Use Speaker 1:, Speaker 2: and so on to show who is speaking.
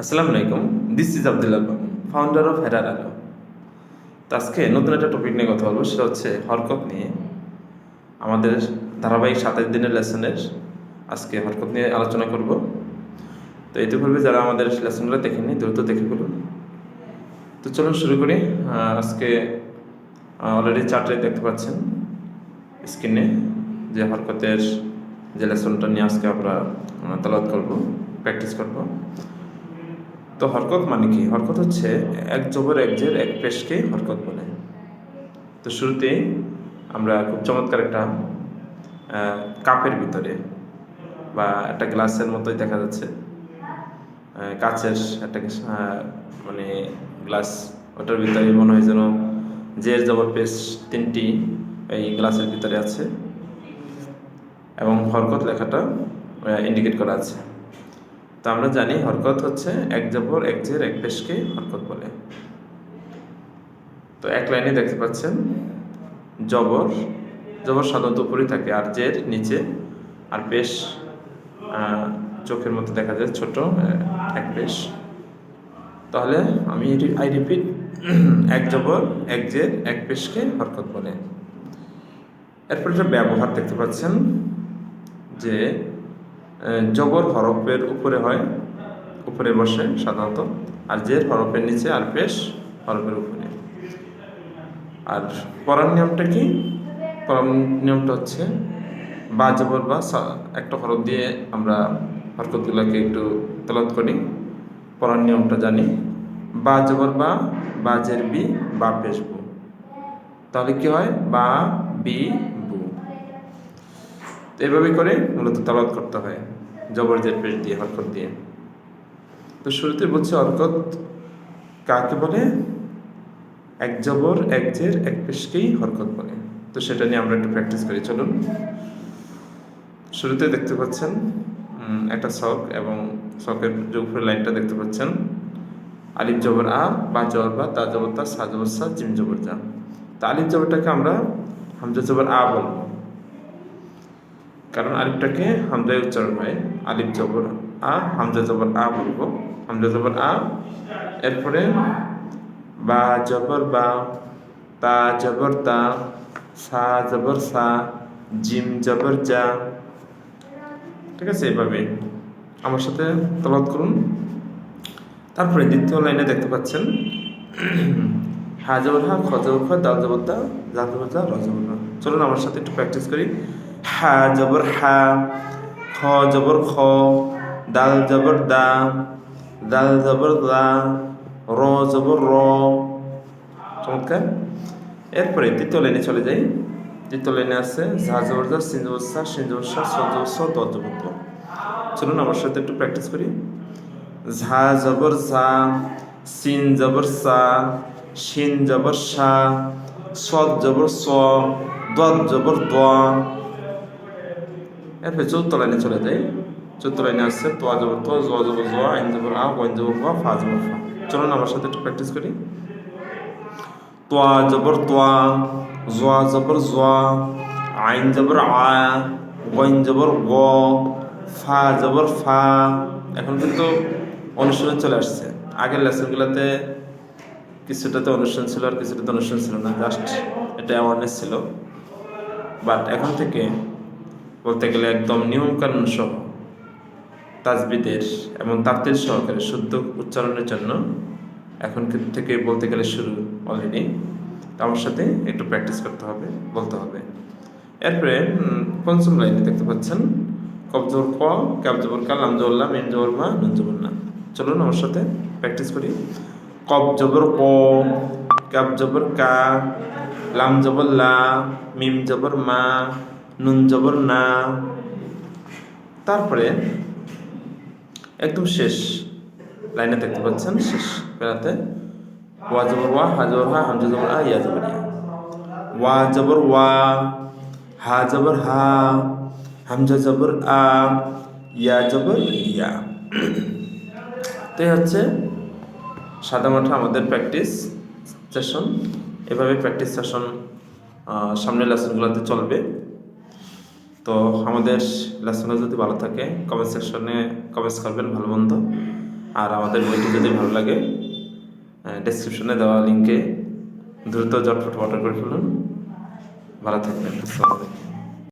Speaker 1: আসসালামু আলাইকুম this is Abdul Alam founder of Herar Alo আজকে নতুন একটা টপিক নিয়ে কথা বলব, সেটা হচ্ছে হরকত নিয়ে। আমাদের ধারাবাহিক সাতাশ দিনের লেসনের আজকে হরকত নিয়ে আলোচনা করব। তো এতে করবে যারা আমাদের লেসনগুলো দেখেনি দ্রুত দেখে ফেলুন তো চলুন শুরু করি। আজকে অলরেডি চার্টে দেখতে পাচ্ছেন স্ক্রিনে যে হরকতের যে লেসনটা নিয়ে আজকে আমরা তালাত করব প্র্যাকটিস করব। তো হরকত মানে কি? হরকত হচ্ছে এক জবর এক জের, এক পেশকে হরকত বলে। তো শুরুতেই আমরা খুব চমৎকার একটা কাপের ভিতরে বা একটা গ্লাসের মতোই দেখা যাচ্ছে। কাচের একটা মানে গ্লাস, ওটার ভিতরে মনে হয় যেন জের জবর পেশ তিনটি এই গ্লাসের ভিতরে আছে। এবং হরকত লেখাটা ইন্ডিকেট করা আছে। তো আমরা জানি হরকত হচ্ছে এক জবর, এক জের, এক পেশকে হরকত বলে। তো এক লাইনে দেখতে পাচ্ছেন, জবর জবর সাধারণত উপরেই থাকে, আর জের নিচে, আর পেশ চোখের মতো দেখা যায় ছোট এক পেশ। তাহলে আমি আই রিপিট এক জবর, এক জের, এক পেশকে হরকত বলে। এরপর ব্যবহার দেখতে পাচ্ছেন, যে জবর হরফের উপরে হয়, উপরে বসে সাধারণত। আর জের হরফের নিচে আর পেশ হরফের উপরে। আর পড়ার নিয়মটা কি? পড়ার নিয়মটা হচ্ছে বা, জবর, বা একটা হরফ দিয়ে আমরা হরকতগুলোকে একটু তলত করি। পড়ার নিয়মটা জানি। বা, জবর, বা বা, জের, বি, বা, পেশ, বু। তাহলে কি হয়? বি, বু তো এভাবে করে মূলত তালাত করতে হয়, জবর জের পেশ দিয়ে, হরকত দিয়ে। তো শুরুতে বলছে হরকত কাকে বলে? এক জবর, এক জের, এক পেশকেই হরকত বলে। তো সেটা নিয়ে আমরা একটু প্র্যাকটিস করি, চলুন। শুরুতে দেখতে পাচ্ছেন একটা শখ এবং শখের যে লাইনটা দেখতে পাচ্ছেন। আলিফ জবর আ, বা জবর বা, তা জবর তা সা জবর সা, জিম জবর জা তা আলিফ জবরটাকে আমরা হামজা জবর আ বলব। কারণ আলিফটাকে হামজায় উচ্চারণ হয়, আলিফ জবর আ, হামজা জবর আ বলব। হামজা জবর আ, এরপরে বা জবর বা, তা জবর তা, সা জবর সা, জিম জবর জা। ঠিক আছে এইভাবে আমার সাথে তলাত করুন। তারপরে দ্বিতীয় লাইনে দেখতে পাচ্ছেন, হা জবর হা, খ জবর খ দাল জবর দা জাল জবর দা র জবর। চলুন, আমার সাথে একটু প্র্যাকটিস করি। হা জবর হা, খ জবর খ, দাল জবর দা, দাল জবর দা, র জবর র। চমৎকার। এরপরে তৃতীয় লাইনে চলে যাই। তৃতীয় লাইনে আছে, ঝা জবর জা সিন জবর সা, সিন জবর সা, স জবর স, দ জবর দ। চলুন আমার সাথে একটু প্র্যাকটিস করি। ঝা জবর ঝা, সিন জবর সা শিন জবর সা, সদ জবর স, দদ জবর দ এরপরে চৌদ্দ লাইনে চলে যাই। চৌদ্দ লাইনে আসছে তোয়া জবর তো জ জবর জ আইন জবর আ ওয়াইন জবর ওয়া ফা জবর ফা চলুন আমার সাথে একটু প্র্যাকটিস করি। তোয়া জবর তোয়া, জোয়া জবর জোয়া, আইন জবর আ, ওয়াইন জবর গ, ফা জবর ফা। এখন কিন্তু অনুশীলন চলে আসছে। আগের লেসনগুলোতে কিছুটাতে অনুষ্ঠান ছিল আর কিছুটাতে অনুষ্ঠান ছিল না। জাস্ট এটা অ্যাওয়ারনেস ছিল। বাট এখন থেকে বলতে গেলে একদম নিয়মকানুন সহ তাজবিদের এবং তাপ্তির সহকারে শুদ্ধ উচ্চারণের জন্য এখন থেকে বলতে গেলে শুরু অলরেডি। আমার সাথে একটু প্র্যাকটিস করতে হবে, বলতে হবে। এরপরে পঞ্চম লাইনে দেখতে পাচ্ছেন কবজোর ক ক্যাব জবর কা লাম জবর লা জবর মা নুন জবর না। চলুন আমার সাথে প্র্যাকটিস করি। কব জবর ক ক্যাব জবর কা লাম জবর লা মিম জবর মা নুন জবর না। তারপরে একদম শেষ লাইনে দেখতে পাচ্ছেন, শেষ বেড়াতে ওয়া জবর ওয়া, হা জবর হা হামজা জবর আ ইয়া জবর ইয়া। ওয়া জবর ওয়া, হা জবর হা হামজা জবর আ, ইয়া জবর ইয়া। তো হচ্ছে সাদা মাঠা আমাদের প্র্যাকটিস সেশন এভাবে প্র্যাকটিস সেশন সামনের লেসনগুলোতে চলবে। তো আমাদের লেসনটা যদি ভালো থাকে কমেন্ট সেকশনে কমেন্টস করবেন, ভালো মন্দ। আর আমাদের বইটি যদি ভালো লাগে ডেসক্রিপশনে দেওয়া লিঙ্কে দ্রুত জটফট অর্ডার করে ফেলুন। ভালো থাকবেন, আসসালামু আলাইকুম।